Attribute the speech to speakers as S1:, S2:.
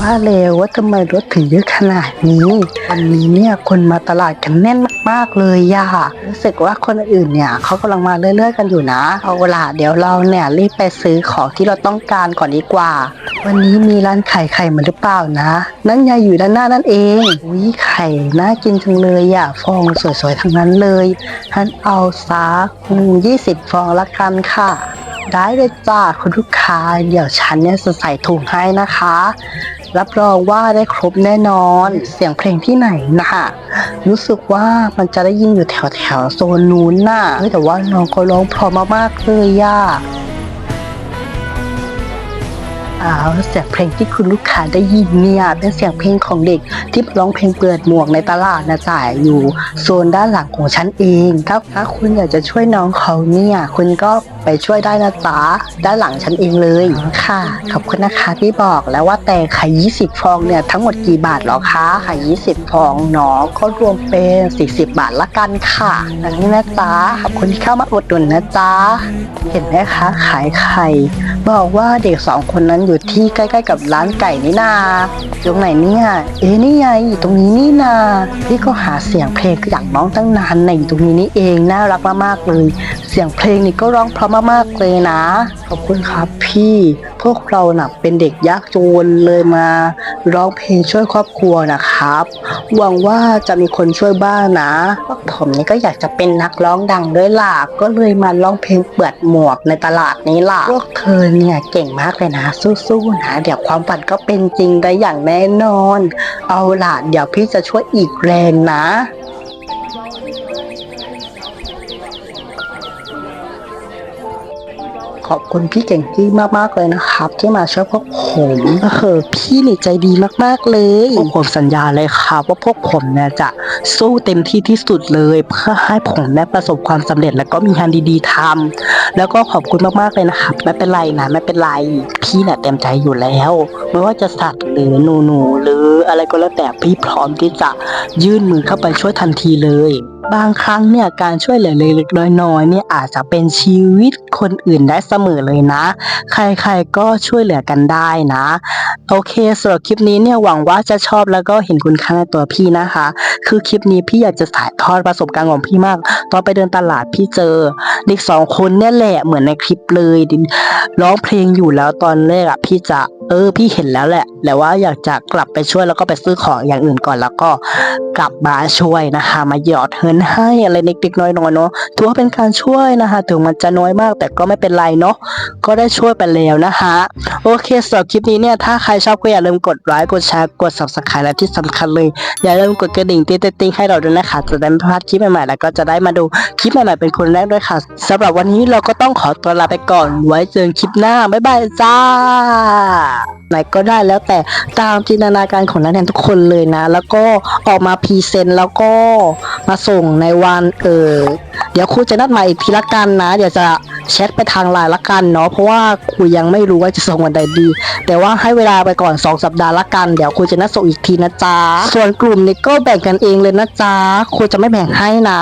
S1: ว่าแล้วว่าทำไมรถถึงเยอะขนาดนี้ วันนี้เนี่ยคนมาตลาดกันแน่นมากๆเลยย่ารู้สึกว่าคนอื่นเนี่ยเขากำลังมาเรื่อย ๆ กันอยู่นะ เอาล่ะเดี๋ยวเราเนี่ยรีบไปซื้อของที่เราต้องการก่อนดีกว่า วันนี้มีร้านไข่ไข่มาหรือเปล่านะ นั่นไงอยู่ด้านหน้านั่นเองอุ้ยไข่น่ากินจังเลยอะฟองสวยๆทั้งนั้นเลยท่านเอาซักยี่สิบฟองละกันค่ะได้เลยจ้าคุณลูกค้า เดี๋ยวฉันเนี่ยจะใส่ถุงให้นะคะ รับรองว่าได้ครบแน่นอนเสียงเพลงที่ไหนนะคะรู้สึกว่ามันจะได้ยินอยู่แถวแถวโซนนู้นน่ะเฮ้ยแต่ว่าน้องก็ร้องเพราะมากๆเลยย่าอ้าวเสียงเพลงที่คุณลูกค้าได้ยินเนี่ยเป็นเสียงเพลงของเด็กที่ร้องเพลงเปิดหมวกในตลาดนะจ่ายอยู่โซนด้านหลังของฉันเองถ้าถ้าคุณอยากจะช่วยน้องเขาเนี่ยคุณก็ ไปช่วยได้นะจ๊ะด้านหลังฉันเองเลยค่ะ ขอบคุณนะคะที่บอกแล้วว่าแต่ไข่ 20 ฟองเนี่ยทั้งหมดกี่บาทเหรอคะไข่ 20 ฟองเนาะก็รวมเป็น 40 บาทละกันค่ะดังนี้นะจ๊ะขอบคุณที่เข้ามาอุดหนุนนะจ๊ะเห็นไหมคะขายไข่บอกว่าเด็กสองคนนั้นอยู่ที่ใกล้ๆ กับร้านไก่นี่นาอยู่ตรงไหนเนี่ยเอ๊ะนี่ไงอยู่ตรงนี้นี่นาพี่ก็หาเสียงเพลงอย่างน้องตั้งนานในอยู่ตรงนี้นี่เองน่ารักมากๆเลย เสียงเพลงนี่ก็ร้องเพราะมากๆเลยนะ ขอบคุณครับพี่พวกเราหน่ะเป็นเด็กยากจนเลยมา ร้องเพลงช่วยครอบครัวนะครับ หวังว่าจะมีคนช่วยบ้างนะพวกผมนี่ก็อยากจะเป็นนักร้องดังด้วยล่ะก็เลยมาร้องเพลงเปิดหมวกในตลาดนี้ล่ะพวกเธอเนี่ยเก่งมากเลยนะ สู้ๆนะเดี๋ยวความฝันก็เป็นจริงได้อย่างแน่นอน เอาล่ะเดี๋ยวพี่จะช่วยอีกแรงนะ ขอบคุณพี่เก่งกี้มากๆเลยนะครับ ที่มาช่วยพวกผมเออพี่นี่ใจดีมากๆเลยพวกผมสัญญาเลยครับว่าพวกผมเนี่ยจะสู้เต็มที่ที่สุดเลย เพื่อให้ผมได้ประสบความสำเร็จแล้วก็มีงานดีๆทำแล้วก็ขอบคุณมากๆเลยนะครับไม่เป็นไรนะไม่เป็นไรพี่เนี่ยเต็มใจอยู่แล้ว ไม่ว่าจะสัตว์หรือหนูหนูหรืออะไรก็แล้วแต่พี่พร้อมที่จะยื่นมือเข้าไปช่วยทันทีเลยบางครั้งเนี่ยการช่วยเหลือเล็กๆน้อยๆเนี่ยอาจจะเป็นชีวิตคนอื่นได้เสมอเลยนะ ใครๆก็ช่วยเหลือกันได้นะ โอเคสำหรับคลิปนี้เนี่ยหวังว่าจะชอบแล้วก็เห็นคุณค่าในตัวพี่นะคะ คือคลิปนี้พี่อยากจะถ่ายทอดประสบการณ์ของพี่มาก ตอนไปเดินตลาดพี่เจอเด็กสองคนเนี่ยแหละเหมือนในคลิปเลยร้องเพลงอยู่แล้วตอนแรกอะพี่จะ เออพี่เห็นแล้วแหละแต่ว่าอยากจะกลับไปช่วยแล้วก็ไปซื้อของอย่างอื่นก่อนแล้วก็กลับมาช่วยนะคะ มาหยอดเงินให้อะไรเล็กๆน้อยๆเนาะถือว่าเป็นการช่วยนะคะ ถึงมันจะน้อยมากแต่ก็ไม่เป็นไรเนาะก็ได้ช่วยไปแล้วนะคะโอเคสำหรับคลิปนี้เนี่ยถ้าใครชอบก็อย่าลืมกดไลค์กดแชร์กด subscribe และที่สำคัญเลยอย่าลืมกดกระดิ่งติ๊งติ๊งๆให้เราด้วยนะคะจะได้ไม่พลาดคลิปใหม่ๆแล้วก็จะได้มาดูคลิปใหม่ๆเป็นคนแรกด้วยค่ะสำหรับวันนี้เราก็ต้องขอตัวลาไปก่อน ไว้เจอกันคลิปหน้าบ๊ายบายจ้าไหนก็ได้แล้วแต่ตามจินตนาการของนักเรียนทุกคนเลยนะ แล้วก็ออกมาพรีเซนต์แล้วก็มาส่งในวันเออเดี๋ยวครูจะนัดหมายอีกทีละกันนะ เดี๋ยวจะแชทไปทางไลน์ละกันเนาะเพราะว่าครูยังไม่รู้ว่าจะส่งวันใดดี แต่ว่าให้เวลาไปก่อน 2 สัปดาห์ละกันเดี๋ยวครูจะนัดส่งอีกทีนะจ๊ะส่วนกลุ่มนี้ก็แบ่งกันเองเลยนะจ๊ะครูจะไม่แบ่งให้นะ